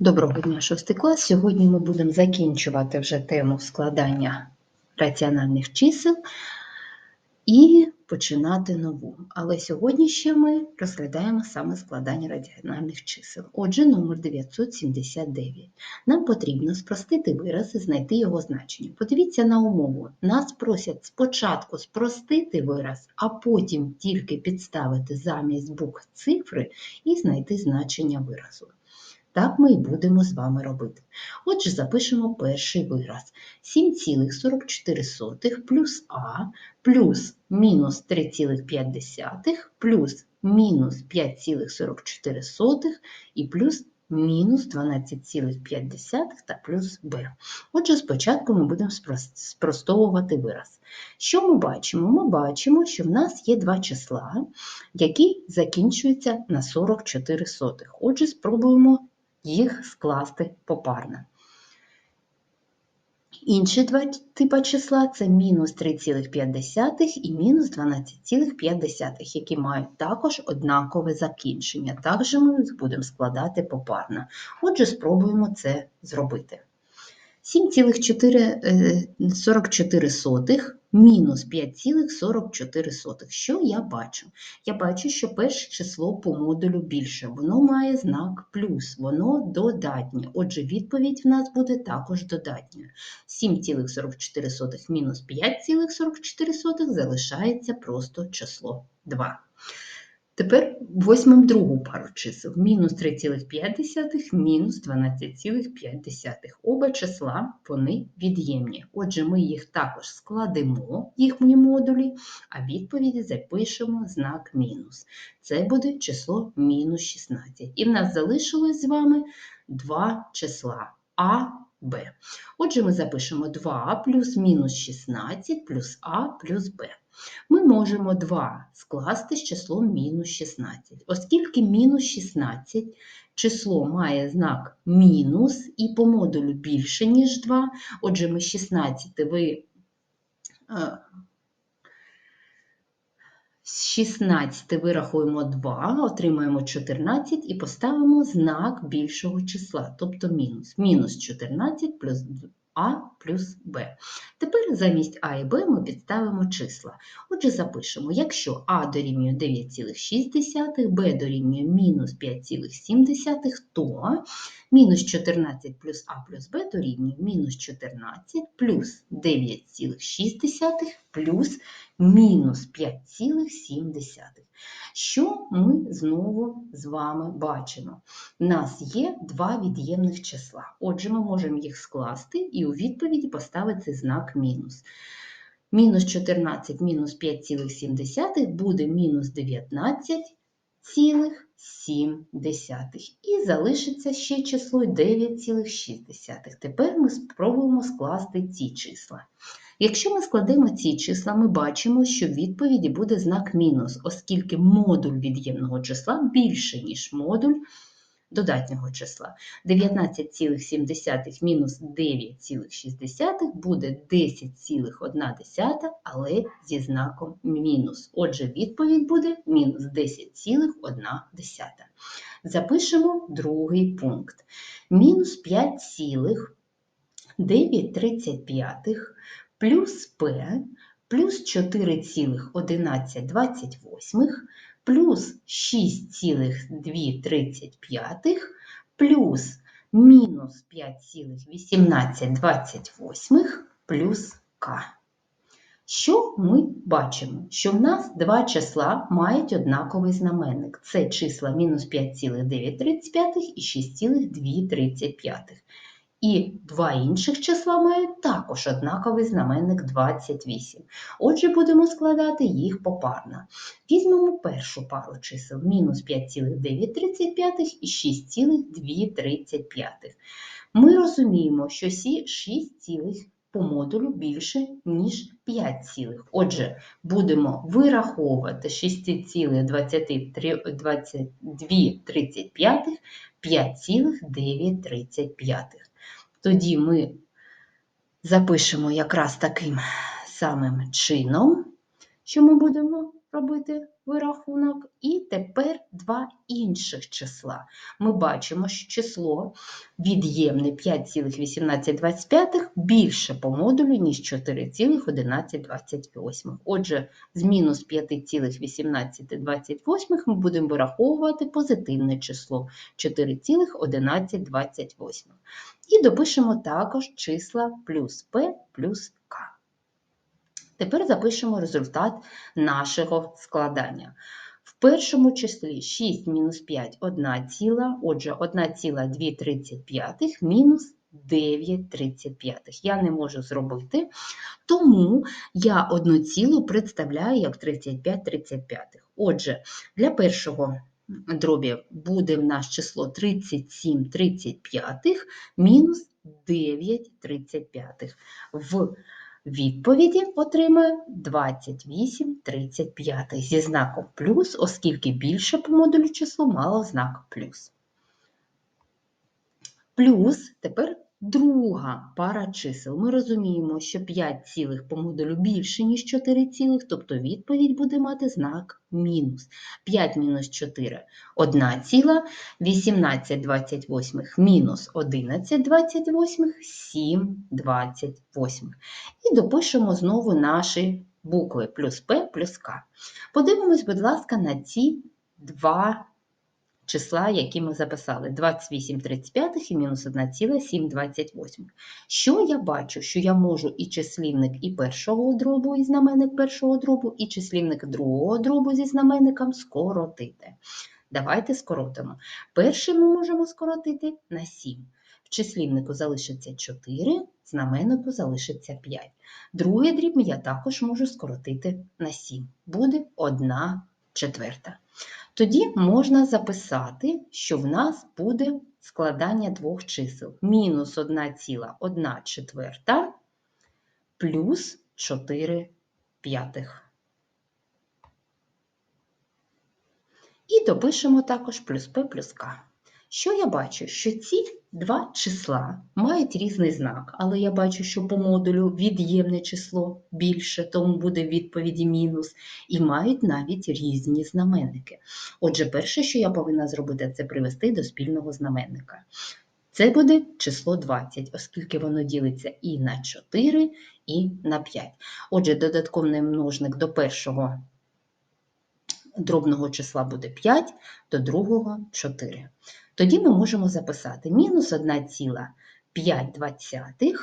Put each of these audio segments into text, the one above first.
Доброго дня, шостий клас. Сьогодні ми будемо закінчувати вже тему складання раціональних чисел і починати нову. Але сьогодні ще ми розглядаємо саме складання раціональних чисел. Отже, номер 979. Нам потрібно спростити вираз і знайти його значення. Подивіться на умову. Нас просять спочатку спростити вираз, а потім тільки підставити замість букв цифри і знайти значення виразу. Так ми і будемо з вами робити. Отже, запишемо перший вираз. 7,44 плюс А плюс мінус 3,5 плюс мінус 5,44 і плюс мінус 12,5 та плюс Б. Отже, спочатку ми будемо спростовувати вираз. Що ми бачимо? Ми бачимо, що в нас є два числа, які закінчуються на 44 сотих. Отже, спробуємо їх скласти попарно. Інші два типи числа це мінус 3,5 і мінус 12,5, які мають також однакове закінчення. Також ми будемо складати попарно. Отже, спробуємо це зробити. 7,44 мінус 5,44. Що я бачу? Я бачу, що перше число по модулю більше. Воно має знак плюс, воно додатнє. Отже, відповідь в нас буде також додатньою. 7,44 мінус 5,44 залишається просто число 2. Тепер візьмемо другу пару чисел. Мінус 3,5, мінус 12,5. Оба числа вони від'ємні. Отже, ми їх також складемо, їхні модулі, а відповіді запишемо знак мінус. Це буде число мінус 16. І в нас залишилось з вами два числа А, Б. Отже, ми запишемо 2 плюс мінус 16 плюс А плюс Б ми можемо 2 скласти з числом мінус 16. Оскільки мінус 16 число має знак мінус і по модулю більше, ніж 2, отже, ми 16 ви. е, З 16 вирахуємо 2, отримаємо 14 і поставимо знак більшого числа, тобто мінус. Мінус 14 плюс А плюс Б. Тепер замість А і Б ми підставимо числа. Отже, запишемо, якщо А дорівнює 9,6, Б дорівнює мінус 5,7, то мінус 14 плюс А плюс Б дорівнює мінус 14 плюс 9,6 плюс мінус 5,7. Що ми знову з вами бачимо? У нас є два від'ємних числа. Отже, ми можемо їх скласти і у відповіді поставити знак мінус. Мінус 14 мінус 5,7 буде мінус 19,7. І залишиться ще число 9,6. Тепер ми спробуємо скласти ці числа. Якщо ми складемо ці числа, ми бачимо, що в відповіді буде знак мінус, оскільки модуль від'ємного числа більше, ніж модуль додатнього числа. 19,7 мінус 9,6 буде 10,1, але зі знаком мінус. Отже, відповідь буде мінус 10,1. Запишемо другий пункт. Мінус 5,935 плюс П плюс 4,1128 плюс 6,235 плюс мінус 5,1828 плюс К. Що ми бачимо? Що в нас два числа мають однаковий знаменник. Це числа мінус 5,935 і 6,235. І два інших числа мають також однаковий знаменник 28. Отже, будемо складати їх попарно. Візьмемо першу пару чисел мінус 5,935 і 6,235. Ми розуміємо, що всі 6 цілих по модулю більше, ніж 5 цілих. Отже, будемо вираховувати 6,2235 5,935. Тоді ми запишемо якраз таким самим чином, що ми будемо робити вирахунок. І тепер два інших числа. Ми бачимо, що число від'ємне 5,1825 більше по модулю, ніж 4,1128. Отже, з мінус 5,1828 ми будемо вираховувати позитивне число 4,1128. І допишемо також числа плюс P плюс К. Тепер запишемо результат нашого складання. В першому числі 6 мінус 5 – 1 ціла, отже, 1,235 мінус 9,35. Я не можу зробити, тому я одну цілу представляю як 35 35. Отже, для першого дробі буде в нас число 37 35 мінус 9 35. В відповіді отримаю 28 35 зі знаком плюс, оскільки більше по модулю число мало знак плюс. Плюс тепер друга пара чисел. Ми розуміємо, що 5 цілих по модулю більше, ніж 4 цілих, тобто відповідь буде мати знак мінус. 5 мінус 4 – 1 ціла, 18 28 мінус 11 28, 7 28. І допишемо знову наші букви плюс П плюс К. Подивимось, будь ласка, на ці два числа, які ми записали, 28 35 і мінус 1,728. Що я бачу? Що я можу і числівник і першого дробу, і знаменник першого дробу, і числівник другого дробу зі знаменником скоротити. Давайте скоротимо. Перший ми можемо скоротити на 7. В числівнику залишиться 4, знаменнику залишиться 5. Другий дріб я також можу скоротити на 7. Буде 1 четверта. Тоді можна записати, що в нас буде складання двох чисел. Мінус 1,1 четверта плюс 4 п'ятих. І допишемо також плюс P плюс К. Що я бачу? Що ці два числа мають різний знак, але я бачу, що по модулю від'ємне число більше, тому буде в відповіді мінус, і мають навіть різні знаменники. Отже, перше, що я повинна зробити, це привести до спільного знаменника. Це буде число 20, оскільки воно ділиться і на 4, і на 5. Отже, додатковий множник до першого дробного числа буде 5, до другого 4. Тоді ми можемо записати мінус 1,5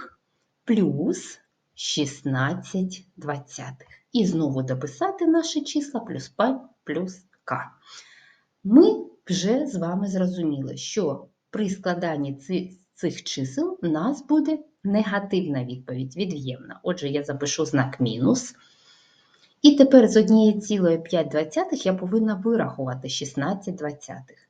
плюс 16 двадцятих. І знову дописати наші числа плюс P плюс К. Ми вже з вами зрозуміли, що при складанні цих чисел у нас буде негативна відповідь, від'ємна. Отже, я запишу знак мінус. І тепер з 1,5 я повинна вирахувати 16 двадцятих.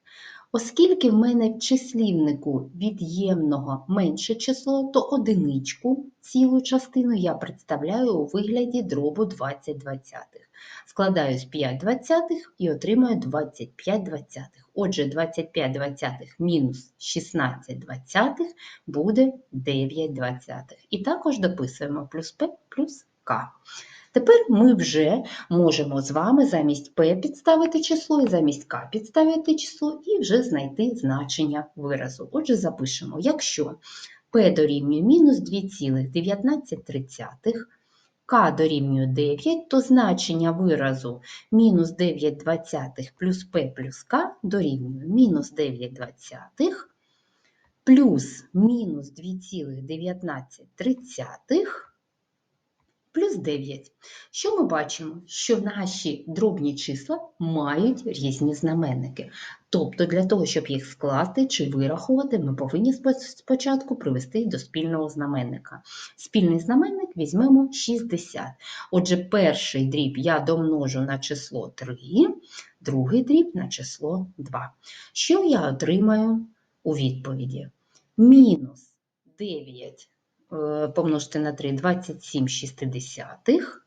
Оскільки в мене в числівнику від'ємного менше число, то одиничку цілу частину я представляю у вигляді дробу 20 двадцятих. Складаю з 5 двадцятих і отримаю 25 двадцятих. Отже, 25 двадцятих мінус 16 двадцятих буде 9 двадцятих. І також дописуємо плюс P плюс К. Тепер ми вже можемо з вами замість P підставити число і замість К підставити число і вже знайти значення виразу. Отже, запишемо, якщо P дорівнює мінус 2,19, К дорівнює 9, то значення виразу мінус 9 двадцятих плюс P плюс К дорівнює мінус 9 двадцятих плюс мінус 2,19 плюс 9. Що ми бачимо? Що наші дробні числа мають різні знаменники. Тобто, для того, щоб їх скласти чи вирахувати, ми повинні спочатку привести до спільного знаменника. Спільний знаменник візьмемо 60. Отже, перший дріб я домножу на число 3, другий дріб на число 2. Що я отримаю у відповіді? Мінус 9 Е, помножити на 3 27 шістдесятих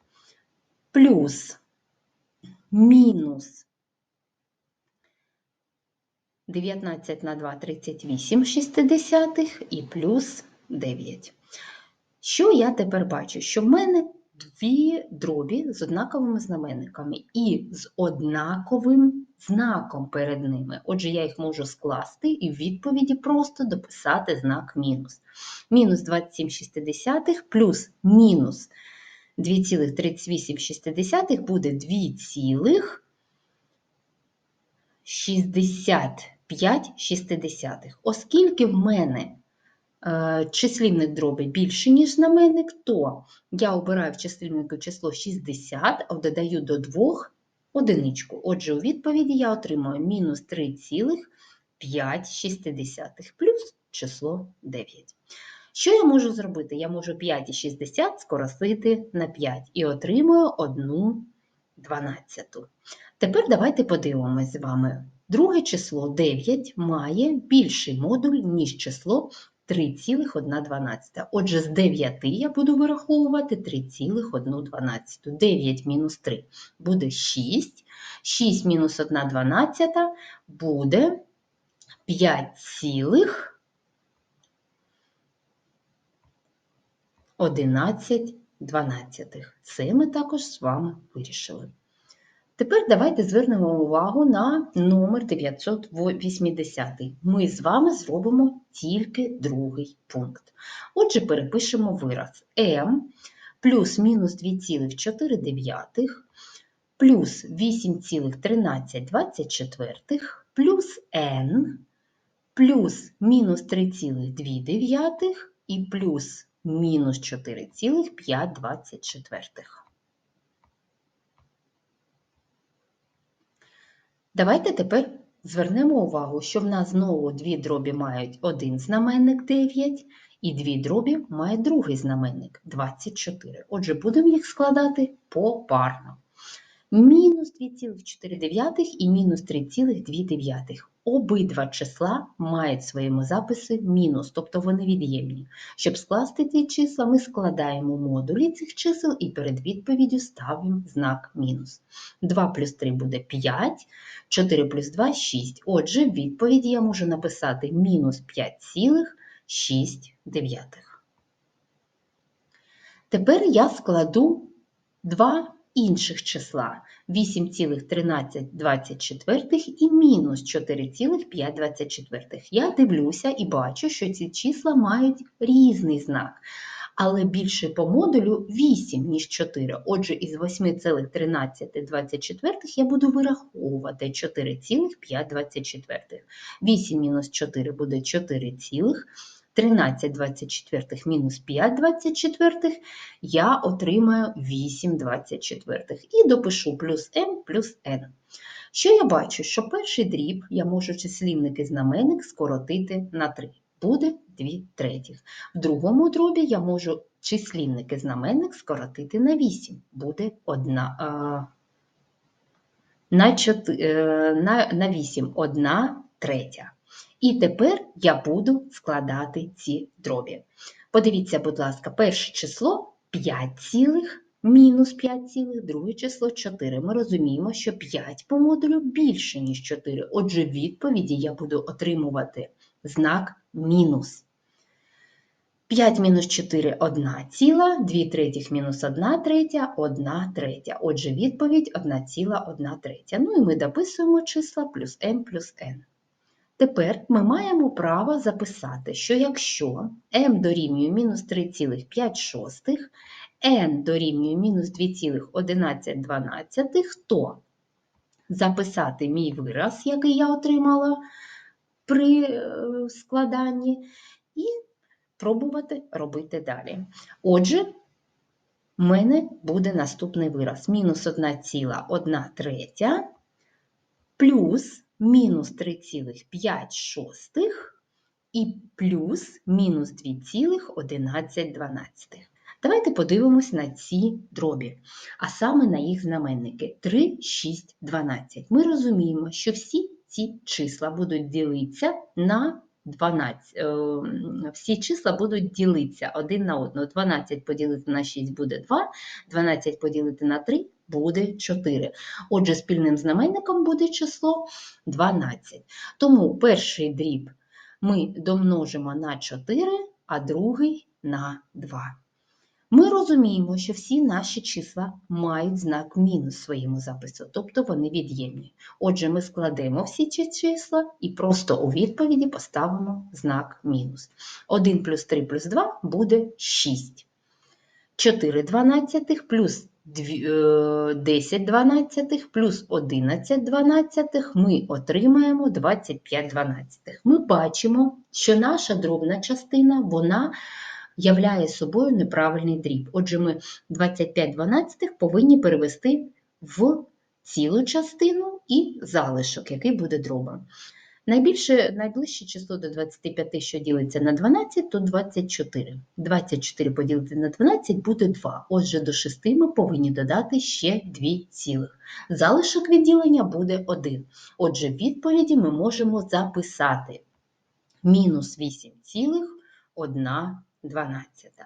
плюс мінус 19 на 2 38 шістдесятих і плюс 9. Що я тепер бачу? Що в мене дві дробі з однаковими знаменниками і з однаковим знаком перед ними. Отже, я їх можу скласти і в відповіді просто дописати знак мінус. Мінус 27,6 плюс мінус 2,38 буде 2,65. Оскільки в мене числівник дроби більше, ніж знаменник, то я обираю в числівнику число 60, а додаю до 2 одиничку. Отже, у відповіді я отримую мінус 3,5 плюс число 9. Що я можу зробити? Я можу 5,60 скоростити на 5 і отримую 1 дванадцяту. Тепер давайте подивимось з вами. Друге число 9 має більший модуль, ніж число 3,1. Отже, з 9 я буду вираховувати 3,1. 9 мінус 3 буде 6. 6 мінус 1 дванадцята буде 5,11. Це ми також з вами вирішили. Тепер давайте звернемо увагу на номер 980. Ми з вами зробимо тільки другий пункт. Отже, перепишемо вираз m плюс мінус 2,4 плюс 8,13 плюс n плюс мінус 3,2 і плюс мінус 4,5. Давайте тепер звернемо увагу, що в нас знову дві дробі мають один знаменник 9, і дві дробі мають другий знаменник 24. Отже, будемо їх складати попарно. Мінус 2,4 і мінус 3,2. Обидва числа мають в своєму записі мінус, тобто вони від'ємні. Щоб скласти ці числа, ми складаємо модулі цих чисел і перед відповіддю ставимо знак мінус. 2 плюс 3 буде 5, 4 плюс 2 6. Отже, в відповіді я можу написати мінус 5,6. Тепер я складу два інших числа 8,1324 і мінус 4,524. Я дивлюся і бачу, що ці числа мають різний знак. Але більше по модулю 8, ніж 4. Отже, із 8,1324 я буду вираховувати 4,524. 8 мінус 4 буде 4, 13 24 мінус 5 24 я отримаю 8 24 і допишу плюс m плюс n. Що я бачу? Що перший дріб я можу числівник і знаменник скоротити на 3. Буде 2 третіх. В другому дробі я можу числівник і знаменник скоротити на 8. Буде 1. На, 4, на, на 8 1 третя. І тепер я буду складати ці дробі. Подивіться, будь ласка, перше число 5 цілих, мінус 5 цілих, друге число 4. Ми розуміємо, що 5 по модулю більше, ніж 4. Отже, в відповіді я буду отримувати знак мінус. 5 мінус 4 – 1 ціла, 2 третіх мінус 1 третя, 1 третя. Отже, відповідь 1 ціла 1 третя. Ну і ми дописуємо числа плюс m плюс n. Тепер ми маємо право записати, що якщо m дорівнює мінус 3,5, n дорівнює мінус 2,11, то записати мій вираз, який я отримала при е, складанні, і пробувати робити далі. Отже, в мене буде наступний вираз: мінус 1,1 третя плюс мінус 3,5 шостих і плюс мінус 2,11. Давайте подивимось на ці дробі, а саме на їх знаменники 3, 6, 12. Ми розуміємо, що всі ці числа будуть ділитися на 12. Е, всі числа будуть ділитися один на одного. 12 поділити на 6 буде 2, 12 поділити на 3 буде 4. Отже, спільним знаменником буде число 12. Тому перший дріб ми домножимо на 4, а другий на 2. Ми розуміємо, що всі наші числа мають знак мінус в своєму запису, тобто вони від'ємні. Отже, ми складемо всі ці числа і просто у відповіді поставимо знак мінус. 1 плюс 3 плюс 2 буде 6. 4 дванадцятих плюс 10 дванадцятих плюс 11 дванадцятих ми отримаємо 25 дванадцятих. Ми бачимо, що наша дробна частина, вона являє собою неправильний дріб. Отже, ми 25 дванадцятих повинні перевести в цілу частину і залишок, який буде дробом. Найбільше, найближче число до 25, що ділиться на 12, то 24. 24 поділити на 12 буде 2. Отже, до 6 ми повинні додати ще 2 цілих. Залишок відділення буде 1. Отже, в відповіді ми можемо записати мінус 8 цілих 1 дванадцята.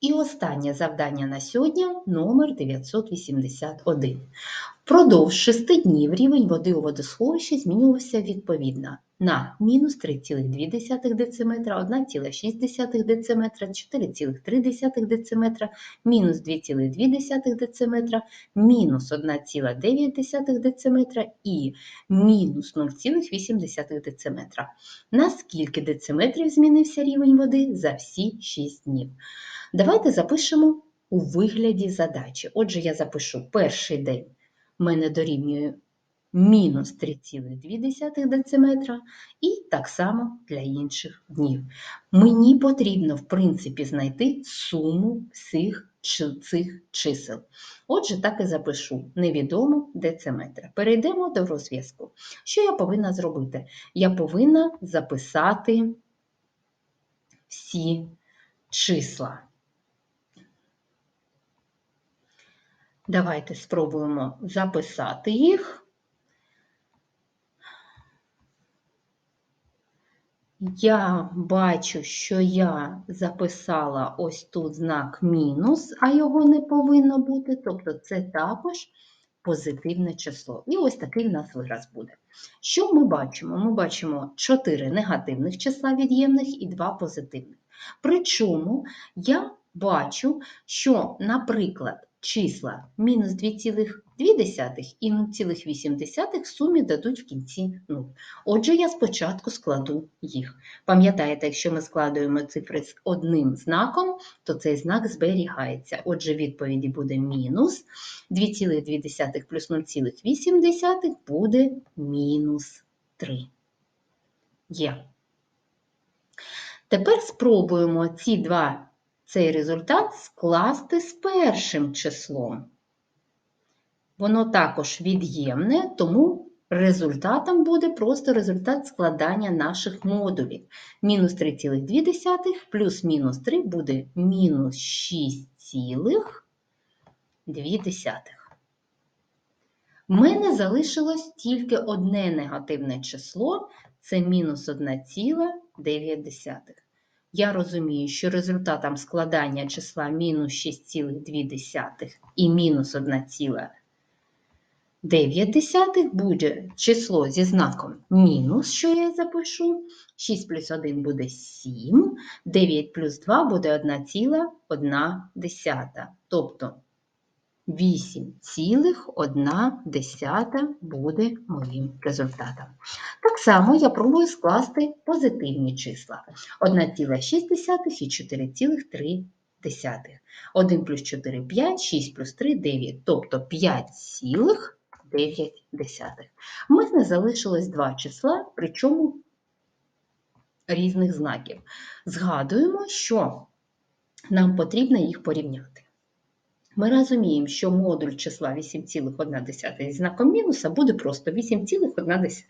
І останнє завдання на сьогодні номер 981. Впродовж 6 днів рівень води у водосховищі змінювався відповідно на мінус 3,2 дециметра, 1,6 дециметра, 4,3 дециметра, мінус 2,2 дециметра, мінус 1,9 дециметра і мінус 0,8 дециметра. На скільки дециметрів змінився рівень води за всі 6 днів? Давайте запишемо у вигляді задачі. Отже, я запишу перший день мене дорівнює мінус 3,2 дециметра і так само для інших днів. Мені потрібно, в принципі, знайти суму всіх цих чисел. Отже, так і запишу невідомо дециметра. Перейдемо до розв'язку. Що я повинна зробити? Я повинна записати всі числа. Давайте спробуємо записати їх. Я бачу, що я записала ось тут знак мінус, а його не повинно бути, тобто це також позитивне число. І ось такий в нас вираз буде. Що ми бачимо? Ми бачимо 4 негативних числа від'ємних і 2 позитивних. Причому я бачу, що, наприклад, числа мінус 2,2 і 0,8 в сумі дадуть в кінці 0. Отже, я спочатку складу їх. Пам'ятаєте, якщо ми складуємо цифри з одним знаком, то цей знак зберігається. Отже, відповіді буде мінус 2,2 плюс 0,8 буде мінус 3. Є. Тепер спробуємо ці два, цей результат скласти з першим числом. Воно також від'ємне, тому результатом буде просто результат складання наших модулів. Мінус 3,2 плюс мінус 3 буде мінус 6,2. В мене залишилось тільки одне негативне число це мінус 1,9. Я розумію, що результатом складання числа мінус 6,2 і мінус 1,9 буде число зі знаком мінус, що я запишу. 6 плюс 1 буде 7, 9 плюс 2 буде 1,1. Тобто 8,1 буде моїм результатом. Так само я пробую скласти позитивні числа. 1,6 і 4,3. 1 плюс 4 – 5, 6 плюс 3 – 9, тобто 5,9. У мене залишилось два числа, причому різних знаків. Згадуємо, що нам потрібно їх порівняти. Ми розуміємо, що модуль числа 8,1 зі знаком мінуса буде просто 8,1.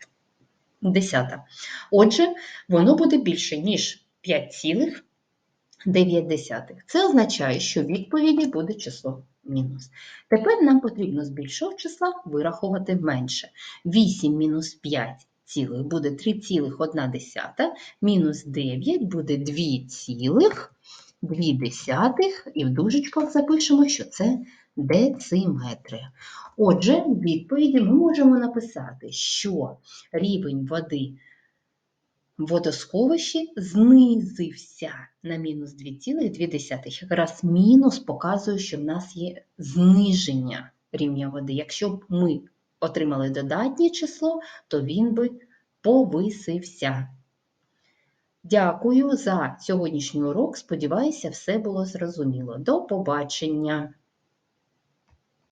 Отже, воно буде більше, ніж 5,9. Це означає, що відповіді буде число мінус. Тепер нам потрібно з більшого числа вирахувати менше. 8 мінус 5 цілих буде 3,1, мінус 9 буде 2,2 і в дужечках запишемо, що це дециметри. Отже, в відповіді ми можемо написати, що рівень води в водосховищі знизився на мінус 2,2. Якраз мінус показує, що в нас є зниження рівня води. Якщо б ми отримали додатнє число, то він би повисився. Дякую за сьогоднішній урок. Сподіваюся, все було зрозуміло. До побачення!